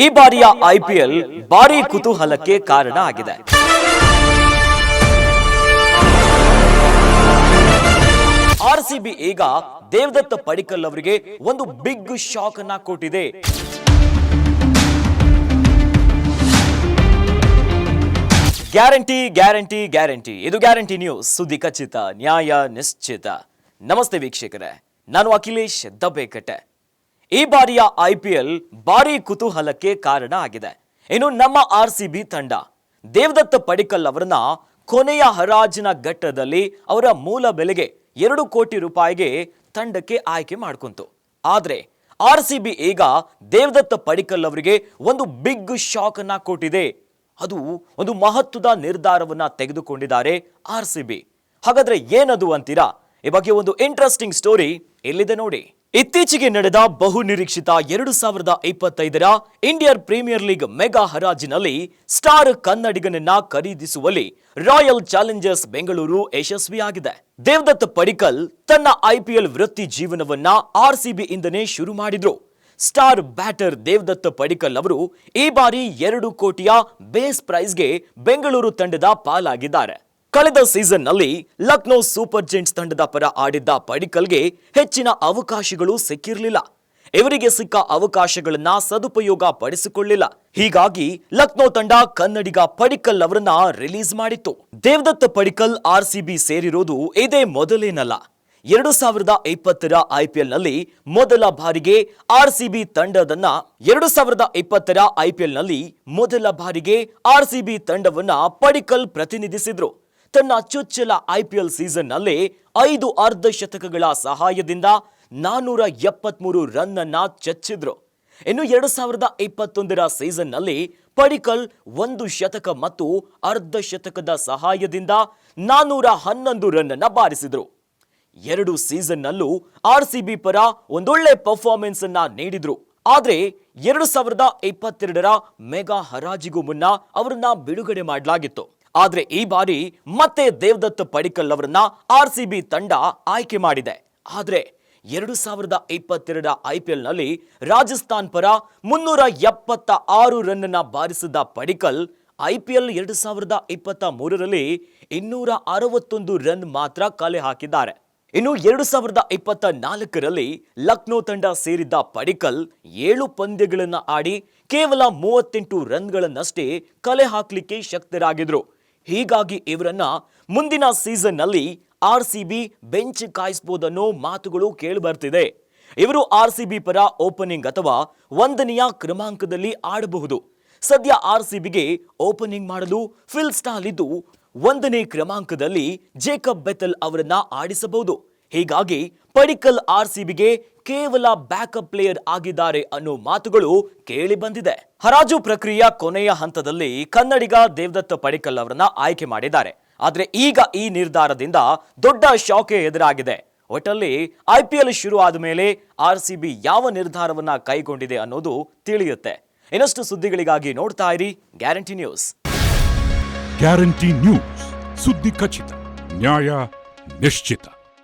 ಈ ಬಾರಿಯ ಐಪಿಎಲ್ ಭಾರಿ ಕುತೂಹಲಕ್ಕೆ ಕಾರಣ ಆಗಿದೆ. ಆರ್ ಸಿ ಬಿ ಈಗ ದೇವದತ್ತ ಪಡಿಕಲ್ ಅವರಿಗೆ ಒಂದು ಬಿಗ್ ಶಾಕ್ ಅನ್ನ ಕೊಟ್ಟಿದೆ. Guarantee guarantee guarantee. ಇದು ಗ್ಯಾರಂಟಿ ನ್ಯೂಸ್. ಸುದ್ದಿ ಖಚಿತ, ನ್ಯಾಯ ನಿಶ್ಚಿತ. ನಮಸ್ತೆ ವೀಕ್ಷಕರೇ. ನಾನು ಅಖಿಲೇಶ್ ದಬ್ಬೆಕಟ್ಟೆ. ಈ ಬಾರಿಯ ಐಪಿಎಲ್ ಭಾರಿ ಕುತೂಹಲಕ್ಕೆ ಕಾರಣ ಆಗಿದೆ. ಇನ್ನು ನಮ್ಮ ಆರ್ ಸಿ ಬಿ ತಂಡ, ದೇವದತ್ತ ಪಡಿಕಲ್ ಅವರನ್ನ ಕೊನೆಯ ಹರಾಜಿನ ಘಟ್ಟದಲ್ಲಿ ಅವರ ಮೂಲ ಬೆಲೆಗೆ ಎರಡು ಕೋಟಿ ರೂಪಾಯಿಗೆ ತಂಡಕ್ಕೆ ಆಯ್ಕೆ ಮಾಡ್ಕೊಂತು. ಆದ್ರೆ ಆರ್ ಸಿ ಬಿ ಈಗ ದೇವದತ್ತ ಪಡಿಕಲ್ ಅವರಿಗೆ ಒಂದು ಬಿಗ್ ಶಾಕ್ ಅನ್ನ ಕೊಟ್ಟಿದೆ. ಅದು ಒಂದು ಮಹತ್ವದ ನಿರ್ಧಾರವನ್ನ ತೆಗೆದುಕೊಂಡಿದ್ದಾರೆ ಆರ್ ಸಿ ಬಿ. ಹಾಗಾದ್ರೆ ಏನದು ಅಂತೀರಾ? ಈ ಬಗ್ಗೆ ಒಂದು ಇಂಟ್ರೆಸ್ಟಿಂಗ್ ಸ್ಟೋರಿ ಎಲ್ಲಿದೆ ನೋಡಿ. ಇತ್ತೀಚೆಗೆ ನಡೆದ ಬಹು ನಿರೀಕ್ಷಿತ ಎರಡು ಸಾವಿರದ ಇಪ್ಪತ್ತೈದರ ಇಂಡಿಯನ್ ಪ್ರೀಮಿಯರ್ ಲೀಗ್ ಮೆಗಾ ಹರಾಜಿನಲ್ಲಿ ಸ್ಟಾರ್ ಕನ್ನಡಿಗನನ್ನ ಖರೀದಿಸುವಲ್ಲಿ ರಾಯಲ್ ಚಾಲೆಂಜರ್ಸ್ ಬೆಂಗಳೂರು ಯಶಸ್ವಿಯಾಗಿದೆ. ದೇವದತ್ ಪಡಿಕಲ್ ತನ್ನ ಐಪಿಎಲ್ ವೃತ್ತಿ ಜೀವನವನ್ನ ಆರ್ಸಿಬಿ ಇಂದನೇ ಶುರು ಮಾಡಿದ್ರು. ಸ್ಟಾರ್ ಬ್ಯಾಟರ್ ದೇವದತ್ ಪಡಿಕಲ್ ಅವರು ಈ ಬಾರಿ ಎರಡು ಕೋಟಿಯ ಬೇಸ್ ಪ್ರೈಸ್ಗೆ ಬೆಂಗಳೂರು ತಂಡದ ಪಾಲಾಗಿದ್ದಾರೆ. ಕಳೆದ ಸೀಸನ್ನಲ್ಲಿ ಲಕ್ನೋ ಸೂಪರ್ ಜೆಂಟ್ಸ್ ತಂಡದ ಪರ ಆಡಿದ್ದ ಪಡಿಕಲ್ಗೆ ಹೆಚ್ಚಿನ ಅವಕಾಶಗಳು ಸಿಕ್ಕಿರಲಿಲ್ಲ. ಇವರಿಗೆ ಸಿಕ್ಕ ಅವಕಾಶಗಳನ್ನ ಸದುಪಯೋಗ ಪಡಿಸಿಕೊಳ್ಳಿಲ್ಲ. ಹೀಗಾಗಿ ಲಕ್ನೋ ತಂಡ ಕನ್ನಡಿಗ ಪಡಿಕಲ್ ಅವರನ್ನ ರಿಲೀಸ್ ಮಾಡಿತ್ತು. ದೇವದತ್ತ ಪಡಿಕಲ್ ಆರ್ಸಿಬಿ ಸೇರಿರೋದು ಇದೇ ಮೊದಲೇನಲ್ಲ. ಎರಡು ಸಾವಿರದ ಇಪ್ಪತ್ತರ ಐಪಿಎಲ್ನಲ್ಲಿ ಮೊದಲ ಬಾರಿಗೆ ಆರ್ಸಿಬಿ ತಂಡದನ್ನ ಎರಡು ಸಾವಿರದ ಇಪ್ಪತ್ತರ ಐಪಿಎಲ್ನಲ್ಲಿ ಮೊದಲ ಬಾರಿಗೆ ಆರ್ಸಿಬಿ ತಂಡವನ್ನ ಪಡಿಕಲ್ ಪ್ರತಿನಿಧಿಸಿದ್ರು. ತನ್ನ ಚೊಚ್ಚಲ ಐಪಿಎಲ್ ಸೀಸನ್ನಲ್ಲಿ ಐದು ಅರ್ಧ ಶತಕಗಳ ಸಹಾಯದಿಂದ ನಾನೂರ ಎಪ್ಪತ್ಮೂರು ರನ್ ಅನ್ನ ಚಚ್ಚಿದ್ರು. ಇನ್ನು ಎರಡು ಸಾವಿರದ ಇಪ್ಪತ್ತೊಂದರ ಸೀಸನ್ನಲ್ಲಿ ಪಡಿಕಲ್ ಒಂದು ಶತಕ ಮತ್ತು ಅರ್ಧ ಶತಕದ ಸಹಾಯದಿಂದ ನಾನೂರ ಹನ್ನೊಂದು ರನ್ ಅನ್ನ ಬಾರಿಸಿದ್ರು. ಎರಡು ಸೀಸನ್ನಲ್ಲೂ ಆರ್ ಸಿ ಬಿ ಪರ ಒಂದೊಳ್ಳೆ ಪರ್ಫಾರ್ಮೆನ್ಸ್ ಅನ್ನ ನೀಡಿದ್ರು. ಆದ್ರೆ ಎರಡು ಸಾವಿರದ ಇಪ್ಪತ್ತೆರಡರ ಮೆಗಾ ಹರಾಜಿಗೂ ಮುನ್ನ ಅವರನ್ನ ಬಿಡುಗಡೆ ಮಾಡಲಾಗಿತ್ತು. ಆದ್ರೆ ಈ ಬಾರಿ ಮತ್ತೆ ದೇವದತ್ ಪಡಿಕಲ್ ಅವರನ್ನ ಆರ್ ಸಿ ಬಿ ತಂಡ ಆಯ್ಕೆ ಮಾಡಿದೆ. ಆದ್ರೆ ಎರಡು ಸಾವಿರದ ಇಪ್ಪತ್ತೆರಡ ಐಪಿಎಲ್ನಲ್ಲಿ ರಾಜಸ್ಥಾನ್ ಪರ ಮುನ್ನೂರ ಎಪ್ಪತ್ತ ಆರು ರನ್ ಅನ್ನ ಬಾರಿಸಿದ ಪಡಿಕಲ್ ಐಪಿಎಲ್ ಎರಡು ಸಾವಿರದ ಇಪ್ಪತ್ತ ಮೂರರಲ್ಲಿ ಇನ್ನೂರ ಅರವತ್ತೊಂದು ರನ್ ಮಾತ್ರ ಕಲೆ ಹಾಕಿದ್ದಾರೆ. ಇನ್ನು ಎರಡು ಸಾವಿರದ ಇಪ್ಪತ್ತ ನಾಲ್ಕರಲ್ಲಿ ಲಕ್ನೋ ತಂಡ ಸೇರಿದ್ದ ಪಡಿಕಲ್ ಏಳು ಪಂದ್ಯಗಳನ್ನ ಆಡಿ ಕೇವಲ ಮೂವತ್ತೆಂಟು ರನ್ಗಳನ್ನಷ್ಟೇ ಕಲೆ ಹಾಕ್ಲಿಕ್ಕೆ ಶಕ್ತರಾಗಿದ್ರು. ಹೀಗಾಗಿ ಇವರನ್ನ ಮುಂದಿನ ಸೀಸನ್ನಲ್ಲಿ ಆರ್ ಸಿ ಬಿ ಬೆಂಚ್ ಕಾಯಿಸಬಹುದನ್ನೋ ಮಾತುಗಳು ಕೇಳಿಬರ್ತಿದೆ. ಇವರು ಆರ್ ಸಿ ಬಿ ಪರ ಓಪನಿಂಗ್ ಅಥವಾ ಒಂದನೆಯ ಕ್ರಮಾಂಕದಲ್ಲಿ ಆಡಬಹುದು. ಸದ್ಯ ಆರ್ ಸಿ ಬಿಗೆ ಓಪನಿಂಗ್ ಮಾಡಲು ಫಿಲ್ ಸ್ಟಾಲ್ ಇದ್ದು ಒಂದನೇ ಕ್ರಮಾಂಕದಲ್ಲಿ ಜೇಕಬ್ ಬೆತಲ್ ಅವರನ್ನ ಆಡಿಸಬಹುದು. ಹೀಗಾಗಿ ಪಡಿಕಲ್ ಆರ್ ಸಿ ಬಿಗೆ ಕೇವಲ ಬ್ಯಾಕಪ್ ಪ್ಲೇಯರ್ ಆಗಿದ್ದಾರೆ ಅನ್ನೋ ಮಾತುಗಳು ಕೇಳಿ ಬಂದಿದೆ. ಹರಾಜು ಪ್ರಕ್ರಿಯೆ ಕೊನೆಯ ಹಂತದಲ್ಲಿ ಕನ್ನಡಿಗ ದೇವದತ್ತ ಪಡಿಕಲ್ ಅವರನ್ನ ಆಯ್ಕೆ ಮಾಡಿದ್ದಾರೆ. ಆದ್ರೆ ಈಗ ಈ ನಿರ್ಧಾರದಿಂದ ದೊಡ್ಡ ಶಾಕೆ ಎದುರಾಗಿದೆ. ಒಟ್ಟಲ್ಲಿ ಐಪಿಎಲ್ ಶುರು ಆದ ಮೇಲೆ ಆರ್ ಸಿ ಬಿ ಯಾವ ನಿರ್ಧಾರವನ್ನ ಕೈಗೊಂಡಿದೆ ಅನ್ನೋದು ತಿಳಿಯುತ್ತೆ. ಇನ್ನಷ್ಟು ಸುದ್ದಿಗಳಿಗಾಗಿ ನೋಡ್ತಾ ಇರಿ ಗ್ಯಾರಂಟಿ ನ್ಯೂಸ್. Guarantee news. ಸುದ್ದಿ ಖಚಿತ, ನ್ಯಾಯ ನಿಶ್ಚಿತ.